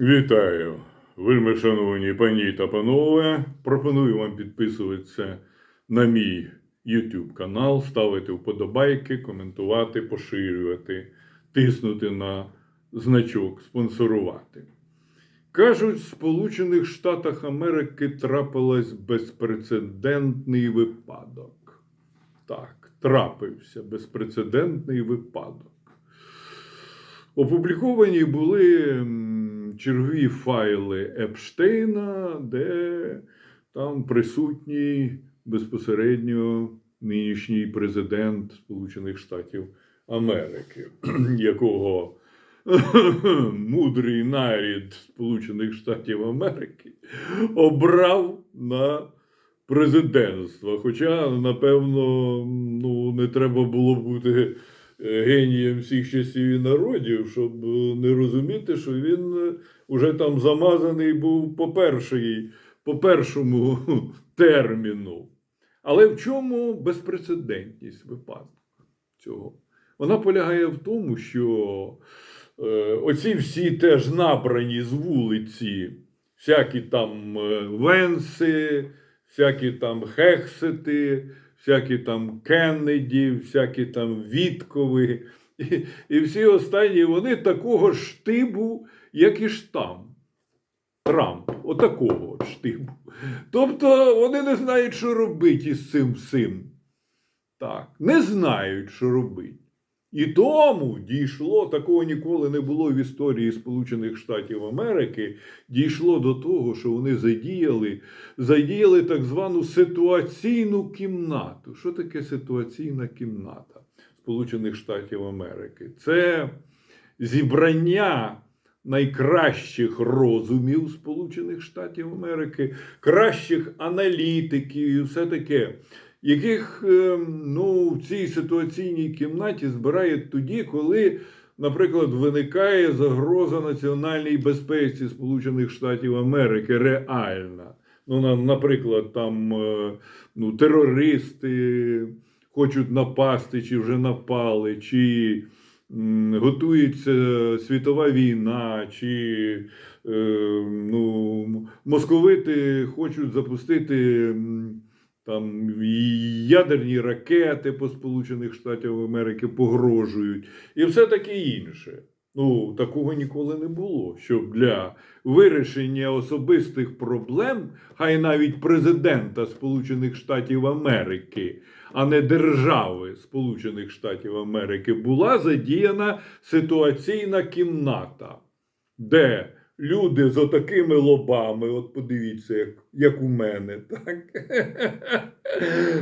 Вітаю, вельми шановні пані та панове. Пропоную вам підписуватися на мій YouTube канал, ставити вподобайки, коментувати, поширювати, тиснути на значок, спонсорувати. Кажуть, в Сполучених Штатах Америки трапилась безпрецедентний випадок. Так, трапився безпрецедентний випадок. Опубліковані були чергові файли Епштейна, де там присутній безпосередньо нинішній президент Сполучених Штатів Америки, якого мудрий нарід Сполучених Штатів Америки обрав на президентство. Хоча, напевно, ну, не треба було бути генієм всіх часів і народів, щоб е, не розуміти, що він е, уже там замазаний був по першій, по першому терміну. Але в чому безпрецедентність випадку цього? Вона полягає в тому, що е, оці всі теж набрані з вулиці, всякі там е, Венси, всякі там Хексети, всякі там Кеннеді, всякі там Віткови. І, і всі останні вони такого ж штибу, як і штам. Трамп, отакого от штибу. Тобто вони не знають, що робити із цим всім. Так, не знають, що робити. І тому дійшло, такого ніколи не було в історії Сполучених Штатів Америки. Дійшло до того, що вони задіяли, задіяли так звану ситуаційну кімнату. Що таке ситуаційна кімната Сполучених Штатів Америки? Це зібрання найкращих розумів Сполучених Штатів Америки, кращих аналітиків і все таке, яких е, ну, в цій ситуаційній кімнаті збирають тоді, коли, наприклад, виникає загроза національній безпеці Сполучених Штатів Америки реальна. Ну, на- наприклад, там е, ну, терористи хочуть напасти, чи вже напали, чи готується світова війна, чи е, ну, московити хочуть запустити там ядерні ракети по Сполучених Штатів Америки погрожують, і все таке інше. Ну, такого ніколи не було. Щоб для вирішення особистих проблем, хай навіть президента Сполучених Штатів Америки, а не держави Сполучених Штатів Америки, була задіяна ситуаційна кімната, де люди з отакими лобами, от подивіться, як, як у мене, так?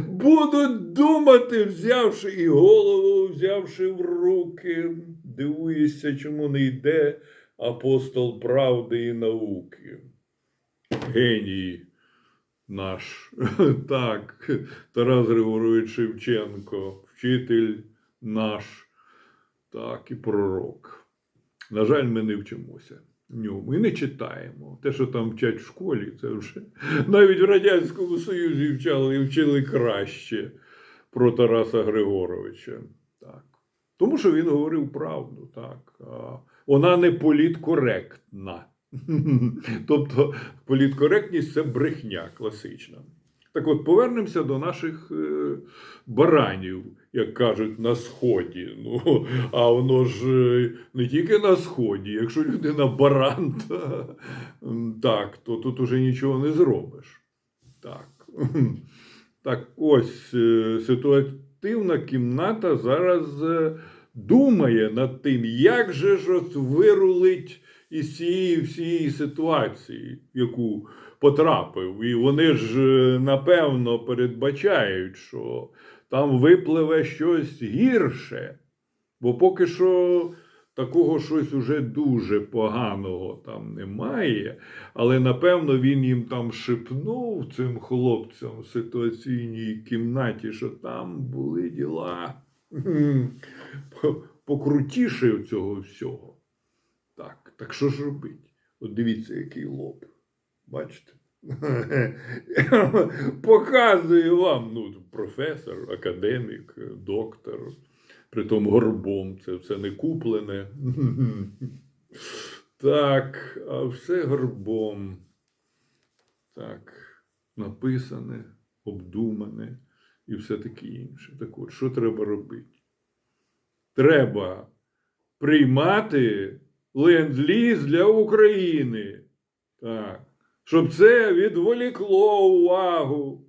будуть думати, взявши і голову, взявши в руки, дивуєшся, чому не йде апостол правди і науки. Геній наш, так, Тарас Григорович Шевченко, вчитель наш, так, і пророк. На жаль, ми не вчимося ньому і не читаємо. Те, що там вчать в школі, це вже навіть в Радянському Союзі вчали і вчили краще про Тараса Григоровича. Так. Тому що він говорив правду, так. Вона не політкоректна. Тобто політкоректність це брехня класична. Так от повернемося до наших е, баранів, як кажуть, на сході. Ну, а воно ж е, не тільки на сході. Якщо людина баран, то, так, то тут уже нічого не зробиш. Так, так ось е, ситуативна кімната зараз е, думає над тим, як же ж от вирулить із цієї всієї ситуації, яку потрапив. І вони ж, напевно, передбачають, що там випливе щось гірше. Бо поки що такого щось уже дуже поганого там немає. Але напевно він їм там шепнув цим хлопцям в ситуаційній кімнаті, що там були діла покрутіше цього всього. Так, так що ж робить? От дивіться, який лоб. Бачите? Показую вам, ну, професор, академік, доктор, притом горбом, це все не куплене. Так, а все горбом. Так, написане, обдумане і все таке інше. Так от, що треба робити? Треба приймати ленд-ліз для України. Так. Щоб це відволікло увагу.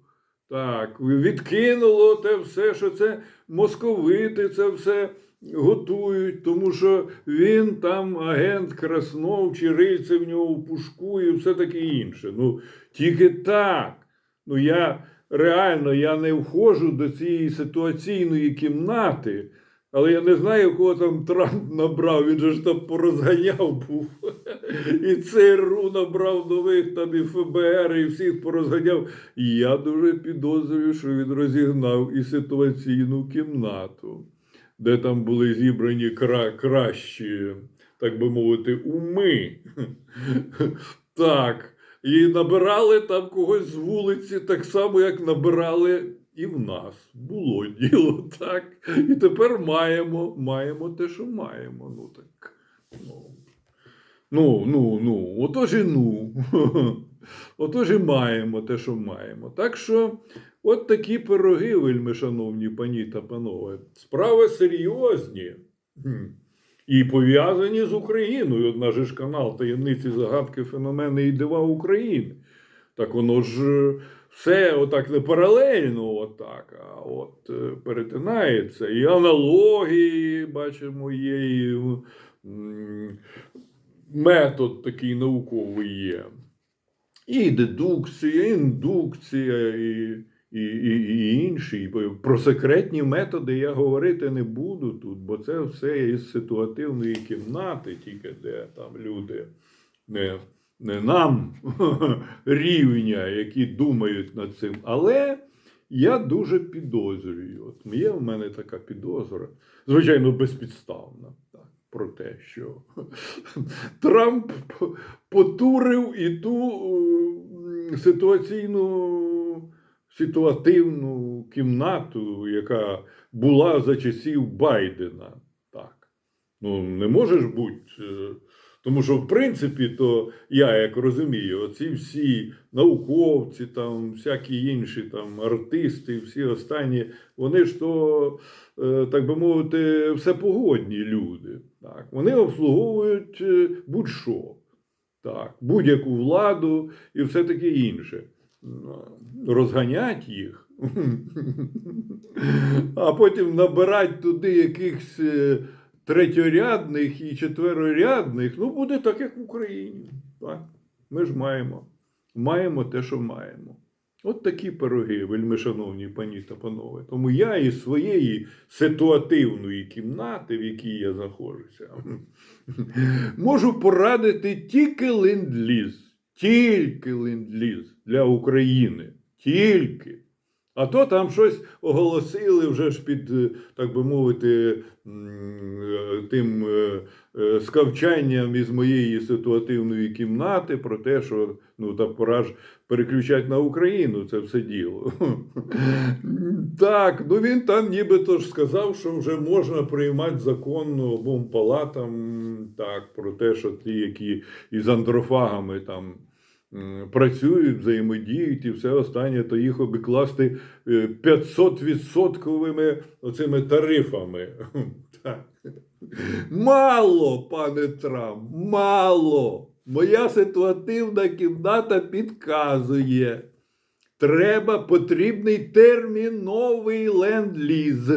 Так, відкинуло те все, що це московити, це все готують, тому що він там агент Краснов, чи рильце в нього в пушку і все таке інше. Ну, тільки так. Ну, я реально я не входжу до цієї ситуаційної кімнати, але я не знаю, кого там Трамп набрав. Він же ж там порозганяв був. І ЦРУ набрав нових там і ФБР, і всіх порозганяв. І я дуже підозрюю, що він розігнав і ситуаційну кімнату, де там були зібрані кра- кращі, так би мовити, уми. Так. І набирали там когось з вулиці, так само, як набирали і в нас. Було діло, так. І тепер маємо, маємо те, що маємо. Ну так. Ну, ну, ну, ну отож і ну. Отож і маємо те, що маємо. Так що, от такі пироги, вельми шановні пані та панове. Справи серйозні. І пов'язані з Україною. От наш ж канал таємниці загадки, феномени і дива України. Так воно ж е, все отак не паралельно, отак, а от е, перетинається. І аналогії, бачимо, є, і метод такий науковий є. І дедукція, індукція, і, і, і, і інші. Про секретні методи я говорити не буду тут, бо це все із ситуативної кімнати, тільки де там люди не, не нам рівня, які думають над цим. Але я дуже підозрюю. От є в мене така підозра, звичайно, безпідставна. Так. Про те, що Трамп потурив і ту е, ситуаційну ситуативну кімнату, яка була за часів Байдена. Так. Ну, не можеш бути. Тому що, в принципі, то я як розумію, оці всі науковці, там, всякі інші там, артисти, всі останні, вони ж то, е, так би мовити, всепогодні люди. Так. Вони обслуговують е, будь-що. Так, будь-яку владу і все таке інше. Ну, Розганять їх, а потім набирать туди якихось е, третьорядних і четверорядних. Ну, буде так, як в Україні. Так? Ми ж маємо. Маємо те, що маємо. От такі пироги, вельми шановні пані та панове. Тому я із своєї ситуативної кімнати, в якій я знаходжуся, можу порадити тільки ленд-ліз. Тільки ленд-ліз для України. Тільки. А то там щось оголосили вже ж під, е, так би мовити, е, тим е, скавчанням із моєї ситуативної кімнати про те, що ну, та пора ж переключати на Україну це все діло. Так, ну він там нібито ж сказав, що вже можна приймати законно обом палатам так, про те, що ті, які із андрофагами там працюють, взаємодіють і все останнє, то їх обікласти 500-відсотковими оцими тарифами. Мало, пане Трамп, мало. Моя ситуативна кімната підказує. Треба потрібний терміновий ленд-ліз.